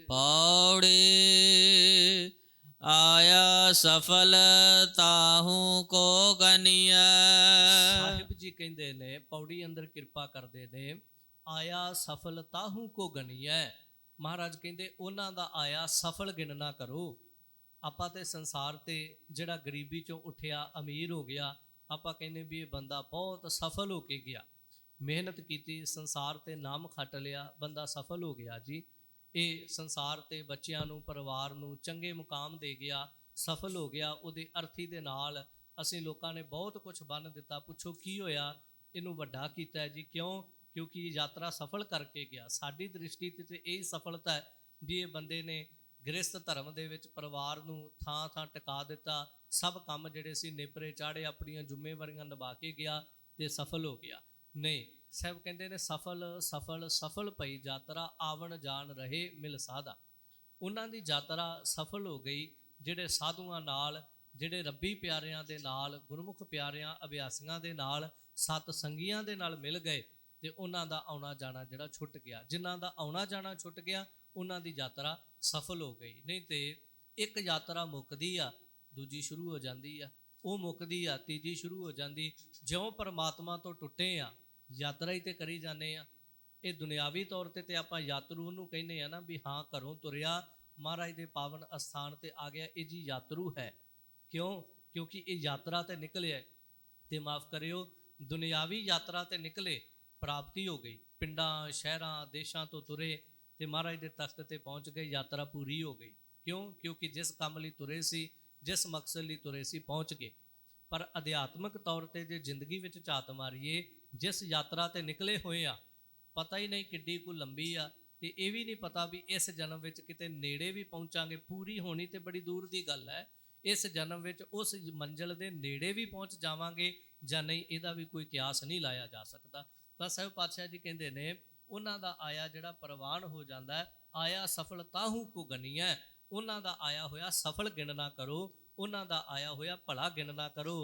ਪੌੜੀ ਆਇਆ ਸਫਲ ਤਾਹੂ ਕੋ ਗਨੀਐ। ਸਾਹਿਬ ਜੀ ਕਹਿੰਦੇ ਨੇ, ਪੌੜੀ ਅੰਦਰ ਕਿਰਪਾ ਕਰਦੇ ਨੇ, ਆਇਆ ਸਫਲ ਤਾਹੂ ਕੋ ਗਣੀਐ ਮਹਾਰਾਜ ਕਹਿੰਦੇ, ਉਹਨਾਂ ਦਾ ਆਇਆ ਸਫਲ ਗਿਣਨਾ ਕਰੋ। ਆਪਾਂ ਤੇ ਸੰਸਾਰ ਤੇ ਜਿਹੜਾ ਗਰੀਬੀ ਚੋਂ ਉੱਠਿਆ, ਅਮੀਰ ਹੋ ਗਿਆ, ਆਪਾਂ ਕਹਿੰਦੇ ਵੀ ਇਹ ਬੰਦਾ ਬਹੁਤ ਸਫਲ ਹੋ ਕੇ ਗਿਆ। ਮਿਹਨਤ ਕੀਤੀ, ਸੰਸਾਰ ਤੇ ਨਾਮ ਖੱਟ ਲਿਆ, ਬੰਦਾ ਸਫਲ ਹੋ ਗਿਆ ਜੀ। ਇਹ ਸੰਸਾਰ ਤੇ ਬੱਚਿਆਂ ਨੂੰ, ਪਰਿਵਾਰ ਨੂੰ ਚੰਗੇ ਮੁਕਾਮ ਦੇ ਗਿਆ, ਸਫਲ ਹੋ ਗਿਆ, ਉਹਦੇ ਅਰਥੀ ਦੇ ਨਾਲ ਅਸੀਂ ਲੋਕਾਂ ਨੇ ਬਹੁਤ ਕੁਝ ਬੰਨ ਦਿੱਤਾ। ਪੁੱਛੋ ਕੀ ਹੋਇਆ? ਇਹਨੂੰ ਵੱਡਾ ਕੀਤਾ ਜੀ। ਕਿਉਂ? ਕਿਉਂਕਿ ਯਾਤਰਾ ਸਫਲ ਕਰਕੇ ਗਿਆ। ਸਾਡੀ ਦ੍ਰਿਸ਼ਟੀ ਤੇ ਤੇ ਇਹ ਸਫਲਤਾ ਹੈ ਵੀ ਇਹ ਬੰਦੇ ਨੇ ਗ੍ਰਸਥ ਧਰਮ ਦੇ ਵਿੱਚ ਪਰਿਵਾਰ ਨੂੰ ਥਾਂ ਥਾਂ ਟਿਕਾ ਦਿੱਤਾ। ਸਭ ਕੰਮ ਜਿਹੜੇ ਸੀ, ਨੇਪਰੇ ਚਾੜੇ ਆਪਣੀਆਂ ਜ਼ਿੰਮੇਵਾਰੀਆਂ ਨਿਭਾ ਕੇ ਗਿਆ ਤੇ ਸਫਲ ਹੋ ਗਿਆ। ਨਹੀਂ ਸਾਹਿਬ ਕਹਿੰਦੇ ਨੇ, ਸਫਲ ਸਫਲ ਸਫਲ ਪਈ ਯਾਤਰਾ ਆਵਣ ਜਾਣ ਰਹੇ ਮਿਲ ਸਾਧਾ। ਉਹਨਾਂ ਦੀ ਯਾਤਰਾ ਸਫਲ ਹੋ ਗਈ, ਜਿਹੜੇ ਸਾਧੂਆਂ ਨਾਲ, ਜਿਹੜੇ ਰੱਬੀ ਪਿਆਰਿਆਂ ਦੇ ਨਾਲ, ਗੁਰਮੁਖ ਪਿਆਰਿਆਂ, ਅਭਿਆਸੀਆਂ ਦੇ ਨਾਲ, ਸਤ ਸੰਗੀਆਂ ਦੇ ਨਾਲ ਮਿਲ ਗਏ ਤੇ ਉਹਨਾਂ ਦਾ ਆਉਣਾ ਜਾਣਾ ਜਿਹੜਾ ਛੁੱਟ ਗਿਆ। ਜਿਨ੍ਹਾਂ ਦਾ ਆਉਣਾ ਜਾਣਾ ਛੁੱਟ ਗਿਆ, ਉਹਨਾਂ ਦੀ ਯਾਤਰਾ ਸਫਲ ਹੋ ਗਈ। ਨਹੀਂ ਤੇ ਇੱਕ ਯਾਤਰਾ ਮੁੱਕਦੀ ਆ, ਦੂਜੀ ਸ਼ੁਰੂ ਹੋ ਜਾਂਦੀ ਆ। ਉਹ ਮੁੱਕਦੀ ਆ, ਤੀਜੀ ਸ਼ੁਰੂ ਹੋ ਜਾਂਦੀ। ਜਿਉਂ ਪਰਮਾਤਮਾ ਤੋਂ ਟੁੱਟੇ ਆ ਯਾਤਰਾ ਹੀ ਤੇ ਕਰੀ ਜਾਂਦੇ ਆ। ਇਹ ਦੁਨਿਆਵੀ ਤੌਰ ਤੇ ਤੇ ਆਪਾਂ ਯਾਤਰੂ ਨੂੰ ਕਹਿੰਦੇ ਆ ਨਾ ਵੀ ਹਾਂ, ਘਰੋਂ ਤੁਰਿਆ ਮਹਾਰਾਜ ਦੇ ਪਾਵਨ ਅਸਥਾਨ ਤੇ ਆ ਗਿਆ। ਇਹ ਜੀ ਯਾਤਰੂ ਹੈ। ਕਿਉਂ? ਕਿਉਂਕਿ ਇਹ ਯਾਤਰਾ ਤੇ ਨਿਕਲਿਆ ਹੈ। ਤੇ ਮਾਫ ਕਰਿਓ, ਦੁਨਿਆਵੀ ਯਾਤਰਾ ਤੇ ਨਿਕਲੇ, ਪ੍ਰਾਪਤੀ ਹੋ ਗਈ। ਪਿੰਡਾਂ, ਸ਼ਹਿਰਾਂ, ਦੇਸ਼ਾਂ ਤੋਂ ਤੁਰੇ ਤੇ ਮਹਾਰਾਜ ਦੇ ਤਖਤ ਤੇ ਪਹੁੰਚ ਗਏ। ਯਾਤਰਾ ਪੂਰੀ ਹੋ ਗਈ। ਕਿਉਂ? ਕਿਉਂਕਿ ਜਿਸ ਕੰਮ ਲਈ ਤੁਰੇ ਸੀ, ਜਿਸ ਮਕਸਦ ਲਈ ਤੁਰੇ ਸੀ, ਪਹੁੰਚ ਗਏ। ਪਰ ਅਧਿਆਤਮਿਕ ਤੌਰ ਤੇ ਜੇ ਜ਼ਿੰਦਗੀ ਵਿੱਚ ਝਾਤ ਮਾਰੀਏ ਜਿਸ ਯਾਤਰਾ ਤੇ ਨਿਕਲੇ ਹੋਏ ਆ, ਪਤਾ ਹੀ ਨਹੀਂ ਕਿੱਡੀ ਕੁ ਲੰਬੀ ਆ ਤੇ ਇਹ ਵੀ ਨਹੀਂ ਪਤਾ ਵੀ ਇਸ ਜਨਮ ਵਿੱਚ ਕਿਤੇ ਨੇੜੇ ਵੀ ਪਹੁੰਚਾਂਗੇ, ਪੂਰੀ ਹੋਣੀ ਤੇ ਬੜੀ ਦੂਰ ਦੀ ਗੱਲ ਹੈ। ਇਸ ਜਨਮ ਵਿੱਚ ਉਸ ਮੰਜ਼ਲ ਦੇ ਨੇੜੇ ਵੀ ਪਹੁੰਚ ਜਾਵਾਂਗੇ ਜਾਂ ਨਹੀਂ, ਇਹਦਾ ਵੀ ਕੋਈ ਕਿਆਸ ਨਹੀਂ ਲਾਇਆ ਜਾ ਸਕਦਾ। ਤਾਂ ਸਾਹਿਬ ਪਾਤਸ਼ਾਹ ਜੀ ਕਹਿੰਦੇ ਨੇ, ਉਹਨਾਂ ਦਾ ਆਇਆ ਜਿਹੜਾ ਪ੍ਰਵਾਨ ਹੋ ਜਾਂਦਾ ਹੈ, ਆਇਆ ਸਫਲਤਾਹੂ ਕੋ ਗਨੀਐ। ਉਹਨਾਂ ਦਾ ਆਇਆ ਹੋਇਆ ਸਫਲ ਗਿਣਨਾ ਕਰੋ, ਉਹਨਾਂ ਦਾ ਆਇਆ ਹੋਇਆ ਭਲਾ ਗਿਣਨਾ ਕਰੋ।